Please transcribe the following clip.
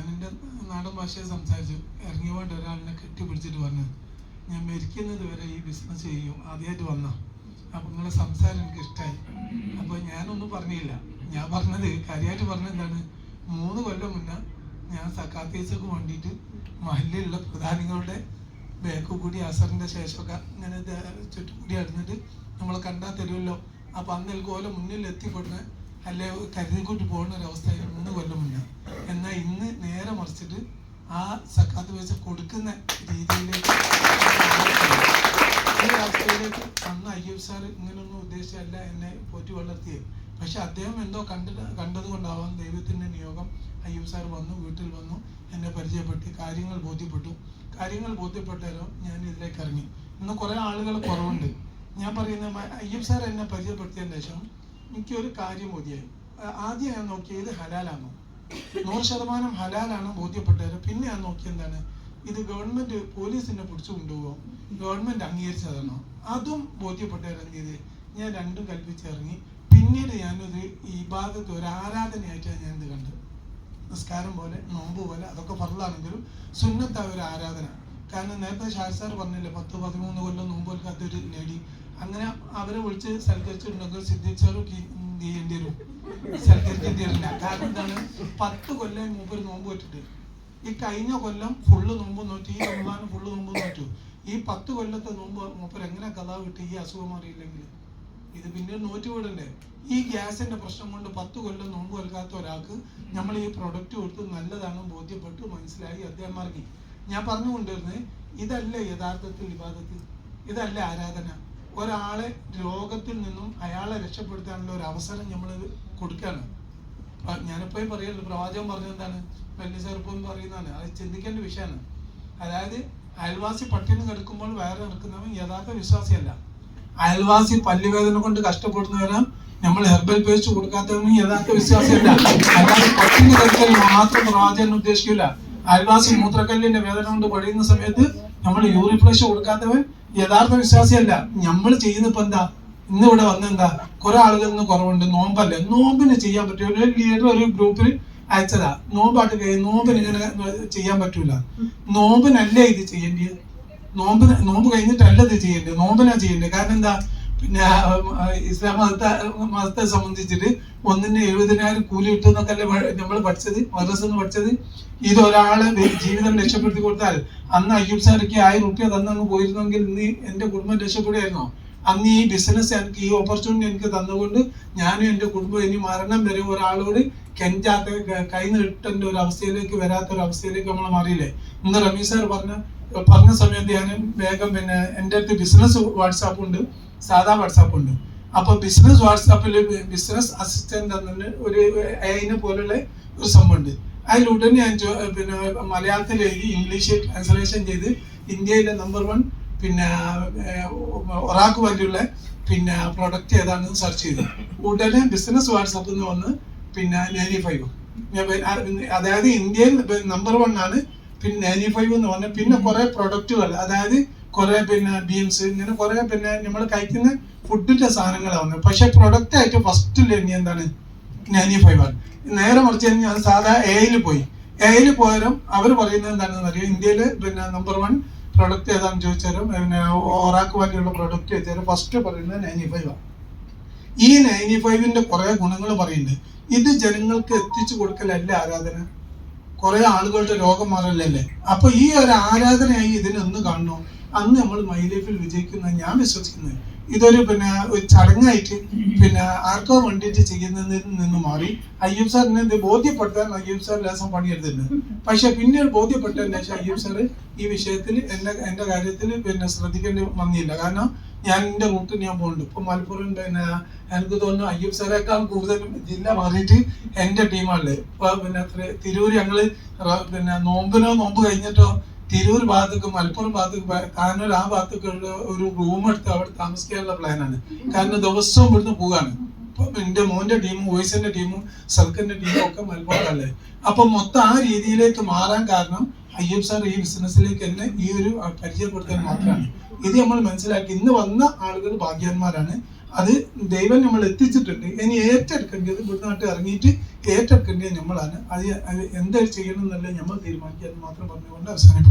എന്റെ നാടൻ ഭാഷയിൽ സംസാരിച്ചു ഇറങ്ങി പോയിട്ട് ഒരാളിനെ കെട്ടിപ്പിടിച്ചിട്ട് പറഞ്ഞു ഞാൻ മരിക്കുന്നത് വരെ ഈ ബിസിനസ് ചെയ്യും. ആദ്യമായിട്ട് വന്ന. അപ്പൊ നിങ്ങളെ സംസാരം എനിക്ക് ഇഷ്ടമായി അപ്പോൾ ഞാനൊന്നും പറഞ്ഞില്ല. ഞാൻ പറഞ്ഞത് കാര്യമായിട്ട് പറഞ്ഞത് എന്താണ്? മൂന്ന് കൊല്ലം മുന്നേ ഞാൻ സക്കാത്തീസക്ക് വേണ്ടിയിട്ട് മഹലിലുള്ള പ്രധാനികളുടെ ബാക്ക് കൂടി അസറിന്റെ ശേഷമൊക്കെ ഇങ്ങനെ ചുറ്റും കൂടി അടുന്നിട്ട് നമ്മളെ കണ്ടാൽ തരുമല്ലോ. അപ്പൊ അന്ന് എനിക്ക് ഓല മുന്നിൽ എത്തിപ്പെടുന്ന അല്ലെ കരുതിക്കൂട്ടി പോകുന്ന ഒരു അവസ്ഥയായിരുന്നു മൂന്ന് കൊല്ലം മുന്നേ എന്നാൽ ഇന്ന് നേരെ മറിച്ചിട്ട് ആ സക്കാത്ത് പൈസ കൊടുക്കുന്ന രീതിയിലേക്ക് ഈ അവസ്ഥയിലേക്ക് അന്ന് അയ്യൂബ് സാർ ഇങ്ങനൊന്നും ഉദ്ദേശിച്ചല്ല എന്നെ പോറ്റി വളർത്തിയത്. പക്ഷെ അദ്ദേഹം എന്തോ കണ്ട കണ്ടതുകൊണ്ടാവാം ദൈവത്തിന്റെ നിയോഗം അയ്യൂബ് സാർ വന്നു വീട്ടിൽ വന്നു എന്നെ പരിചയപ്പെട്ട് കാര്യങ്ങൾ ബോധ്യപ്പെട്ടു. കാര്യങ്ങൾ ബോധ്യപ്പെട്ടാലോ ഞാൻ ഇതിലേക്ക് ഇറങ്ങി. ഇന്ന് കുറെ ആളുകൾ കുറവുണ്ട്. ഞാൻ പറയുന്ന അയ്യൂബ് സാർ എന്നെ പരിചയപ്പെടുത്തിയതിന് ശേഷം എനിക്കൊരു കാര്യം ബോധ്യമായി ആദ്യം ഞാൻ നോക്കിയത് ഹലാലാണോ നൂറ് ശതമാനം ഹലാലാണ് ബോധ്യപ്പെട്ടത്. പിന്നെ ഞാൻ നോക്കിയത് എന്താണ്? ഇത് ഗവൺമെന്റ് പോലീസിനെ പിടിച്ചു കൊണ്ടുപോകും ഗവൺമെന്റ് അംഗീകരിച്ചതാണോ? അതും ബോധ്യപ്പെട്ടത് എന്ത് ചെയ്ത് ഞാൻ രണ്ടും കൽപ്പിച്ചിറങ്ങി പിന്നീട് ഞാനൊരു ഈ ഭാഗത്ത് ഒരു ആരാധനയായിട്ടാണ് ഞാൻ ഇത് കണ്ടത്. നിസ്കാരം പോലെ നോമ്പ് പോലെ അതൊക്കെ പറഞ്ഞാണെങ്കിലും സുന്നത്തായ ഒരു ആരാധന. കാരണം നേരത്തെ ഷാജ് സാർ പറഞ്ഞില്ലേ പത്ത് പതിമൂന്ന് കൊല്ലം നോമ്പ് ഒരു ലേഡി അങ്ങനെ അവരെ വിളിച്ച് സൽക്കരിച്ചിട്ടുണ്ടെങ്കിൽ സിദ്ധിച്ചാലും എന്ത് ചെയ്യേണ്ടി വരും. സൽക്കരിക്കേണ്ടി വരില്ല. കാരണം എന്താണ്? പത്ത് കൊല്ലം മൂപ്പര് നോമ്പ് വെച്ചിട്ട് ഈ കഴിഞ്ഞ കൊല്ലം ഫുള്ള് നോമ്പ് നോറ്റി ഈ റമദാൻ ഫുള്ള് നോമ്പ് നോറ്റു. ഈ പത്ത് കൊല്ലത്തെ നോമ്പ് മൂപ്പര് എങ്ങനെ കഥ കിട്ടി? ഈ അസുഖം അറിയില്ലെങ്കിൽ. ഇത് പിന്നീട് നോറ്റ് വിടണ്ടേ? ഈ ഗ്യാസിന്റെ പ്രശ്നം കൊണ്ട് പത്ത് കൊല്ലം നോമ്പ് നൽകാത്ത ഒരാൾക്ക് നമ്മൾ ഈ പ്രൊഡക്റ്റ് കൊടുത്ത് നല്ലതാണെന്ന് ബോധ്യപ്പെട്ട് മനസ്സിലായി അദ്ദേഹം മറങ്ങി ഞാൻ പറഞ്ഞുകൊണ്ടിരുന്നത് ഇതല്ല യഥാർത്ഥത്തിൽ വിവാദത്തിൽ? ഇതല്ല ആരാധന? ഒരാളെ രോഗത്തിൽ നിന്നും അയാളെ രക്ഷപ്പെടുത്താനുള്ള ഒരു അവസരം നമ്മൾ കൊടുക്കുകയാണ് പ- ഞാനിപ്പോഴും പറയുള്ളൂ പ്രവാചകൻ പറഞ്ഞത് എന്താണ്? വലിയ ചെറുപ്പം പറയുന്നതാണ്. അത് ചിന്തിക്കേണ്ട വിഷയമാണ്. അതായത് അയൽവാസി പട്ടിണി കിടക്കുമ്പോൾ വയറ് നിൽക്കുന്നവൻ യഥാർത്ഥ വിശ്വാസിയല്ല. അയൽവാസി പല്ലുവേദന കൊണ്ട് കഷ്ടപ്പെടുന്നവരാ നമ്മൾ ഹെർബൽ പേസ്റ്റ് കൊടുക്കാത്തവനും യഥാർത്ഥ വിശ്വാസിയല്ല. അല്ലാതെ പട്ടിണി കിടക്കൽ മാത്രം പ്രവാചകൻ ഉദ്ദേശിക്കില്ല അയൽവാസി മൂത്രക്കല്ലിന്റെ വേദന കൊണ്ട് പഴയുന്ന സമയത്ത് നമ്മൾ യൂറിൻ ഫ്ലഷ് കൊടുക്കാത്തവൻ യഥാർത്ഥ വിശ്വാസിയല്ല. നമ്മൾ ചെയ്യുന്ന ഇപ്പൊ എന്താ? ഇന്ന് ഇവിടെ വന്നെന്താ? കുറെ ആളുകൾ നിന്ന് കുറവുണ്ട്. നോമ്പല്ല? നോമ്പിന് ചെയ്യാൻ പറ്റും ഒരു ലീഡർ ഒരു ഗ്രൂപ്പിൽ അയച്ചതാ. നോമ്പാട്ട് കഴിയും. നോമ്പിന് ഇങ്ങനെ ചെയ്യാൻ പറ്റൂല. നോമ്പിനല്ലേ ഇത് ചെയ്യേണ്ടത് നോമ്പ് നോമ്പ് കഴിഞ്ഞിട്ടല്ല ഇത് ചെയ്യേണ്ടത് നോമ്പിനാ ചെയ്യേണ്ടത് കാരണം എന്താ? പിന്നെ ഇസ്ലാം മതത്തെ മതത്തെ സംബന്ധിച്ചിട്ട് ഒന്നിന് എഴുപതിനായിരം കൂലി കിട്ടും എന്നൊക്കെ നമ്മൾ പഠിച്ചത് മദ്രസ പഠിച്ചത്? ഇത് ഒരാളെ ജീവിതം രക്ഷപ്പെടുത്തി കൊടുത്താൽ അന്ന് അയ്യൂബ് സാർക്ക് ആയിരം റുപ്യ തന്നങ്ങ് പോയിരുന്നെങ്കിൽ ഇന്ന് എന്റെ കുടുംബം രക്ഷപ്പെടുമായിരുന്നോ അന്ന് ഈ ബിസിനസ് എനിക്ക് ഈ ഓപ്പർച്യൂണിറ്റി എനിക്ക് തന്നുകൊണ്ട് ഞാനും എന്റെ കുടുംബം ഇനി മരണം വരെ ഒരാളോട് കെഞ്ചാത്ത കൈ നീട്ടേണ്ട ഒരു അവസ്ഥയിലേക്ക് വരാത്ത ഒരു അവസ്ഥയിലേക്ക് നമ്മൾ മാറിയില്ലേ? ഇന്ന് റമീസ് സാർ പറഞ്ഞ പറഞ്ഞ സമയത്ത് ഞാൻ വേഗം പിന്നെ എന്റെ അടുത്ത് ബിസിനസ് വാട്സാപ്പ് ഉണ്ട്. സാധാ വാട്സാപ്പ് ഉണ്ട്. അപ്പൊ ബിസിനസ് വാട്സാപ്പിൽ ബിസിനസ് അസിസ്റ്റന്റ് എന്നൊരു ഒരു അതിനെ പോലുള്ള ഒരു സംഭവം ഉണ്ട് അതിലുടനെ ഞാൻ പിന്നെ മലയാളത്തിൽ എഴുതി ഇംഗ്ലീഷിൽ ട്രാൻസ്ലേഷൻ ചെയ്ത് ഇന്ത്യയിലെ നമ്പർ വൺ പിന്നെ ഒറാക്ക് വരെയുള്ള പിന്നെ പ്രൊഡക്റ്റ് ഏതാണെന്ന് സെർച്ച് ചെയ്തു. ഉടനെ ബിസിനസ് വാട്സാപ്പിൽ നിന്ന് വന്ന് പിന്നെ നയന്റി ഫൈവ് അതായത് ഇന്ത്യയിൽ നമ്പർ വൺ ആണ്. പിന്നെ നയന്റി ഫൈവ് എന്ന് പറഞ്ഞാൽ പിന്നെ കുറെ പ്രൊഡക്റ്റുകൾ അതായത് കുറെ പിന്നെ ബീൻസ് ഇങ്ങനെ കുറെ പിന്നെ നമ്മൾ കഴിക്കുന്ന ഫുഡിന്റെ സാധനങ്ങളാണ് പക്ഷെ പ്രൊഡക്റ്റ് ആയിട്ട് ഫസ്റ്റ് ലെണ്ണി എന്താണ്? നയന്റി ഫൈവ് ആണ് നേരെ മറിച്ച് ഞാൻ സാധാ എയിൽ പോയി. എയിൽ പോയാലും അവർ പറയുന്നത് എന്താണെന്ന് അറിയാം? ഇന്ത്യയിൽ പിന്നെ നമ്പർ വൺ പ്രൊഡക്റ്റ് ഏതാണെന്ന് ചോദിച്ചാലും പിന്നെ ഒറാക്ക് വേണ്ടിയുള്ള പ്രൊഡക്റ്റ് ചോദിച്ചാലും ഫസ്റ്റ് പറയുന്നത് നയന്റി ഫൈവ് ആണ് ഈ നയന്റി ഫൈവിന്റെ കുറെ ഗുണങ്ങൾ പറയുന്നുണ്ട്. ഇത് ജനങ്ങൾക്ക് എത്തിച്ചു കൊടുക്കലല്ല ആരാധന. കുറെ ആളുകളുടെ രോഗം മാറലല്ലേ അപ്പൊ ഈ ഒരു ആരാധനയായി ഇതിനൊന്ന് കാണണോ? അന്ന് നമ്മൾ മൈ ലൈഫിൽ വിജയിക്കുന്ന ഞാൻ വിശ്വസിക്കുന്നത് ഇതൊരു പിന്നെ ഒരു ചടങ്ങായിട്ട് പിന്നെ ആർക്കോ വേണ്ടിയിട്ട് ചെയ്യുന്നതിൽ നിന്ന് മാറി. അയ്യപ്പ് സാറിനെ ബോധ്യപ്പെടുത്താൻ അയ്യപ്പ് സാർ ലേസം പണിയെടുത്തിട്ടുണ്ട്. പക്ഷെ പിന്നീട് ബോധ്യപ്പെട്ടതിന് ശേഷം അയ്യപ്പ് സാർ ഈ വിഷയത്തിൽ എന്റെ എന്റെ കാര്യത്തിൽ പിന്നെ ശ്രദ്ധിക്കേണ്ടി വന്നില്ല. കാരണം ഞാൻ എന്റെ റൂട്ട് ഞാൻ പോകുന്നുണ്ട് ഇപ്പൊ മലപ്പുറം പിന്നെ എനിക്ക് തോന്നുന്നു അയ്യപ്പ സാറേക്കാൾ കൂടുതൽ ജില്ല മാറിയിട്ട് എന്റെ ടീമാണല്ലേ. ഇപ്പൊ പിന്നെ തിരൂർ ഞങ്ങൾ പിന്നെ നോമ്പിനോ നോമ്പ് കഴിഞ്ഞിട്ടോ തിരൂർ ഭാഗത്തേക്ക് മലപ്പുറം ഭാഗത്തേക്ക് കാനൂർ ആ ഭാഗത്തേക്കുള്ള ഒരു റൂം എടുത്ത് അവിടെ താമസിക്കാനുള്ള പ്ലാനാണ് കാരണം ദിവസവും ഇവിടുന്ന് പോകാണ് ഇപ്പൊ എന്റെ മോന്റെ ടീമും വോയിസിന്റെ ടീമും സർക്കിന്റെ ടീമും ഒക്കെ മലപ്പുറത്തല്ലേ അപ്പൊ മൊത്തം ആ രീതിയിലേക്ക് മാറാൻ കാരണം അയ്യൂബ് സാർ ഈ ബിസിനസ്സിലേക്ക് എന്നെ ഈ ഒരു പരിചയപ്പെടുത്താൻ മാത്രമാണ്. ഇത് നമ്മൾ മനസ്സിലാക്കി. ഇന്ന് വന്ന ആളുകൾ ഭാഗ്യവാന്മാരാണ്. അത് ദൈവം നമ്മൾ എത്തിച്ചിട്ടുണ്ട്. ഇനി ഏറ്റെടുക്കേണ്ടത് ഇവിടുന്നാട്ട് ഇറങ്ങിയിട്ട് ഏറ്റെടുക്കേണ്ടത് നമ്മളാണ്. അത് എന്താ ചെയ്യണം എന്നല്ല നമ്മൾ തീരുമാനിക്കാൻ മാത്രം പറഞ്ഞുകൊണ്ട് അവസാനിപ്പിക്കുന്നു.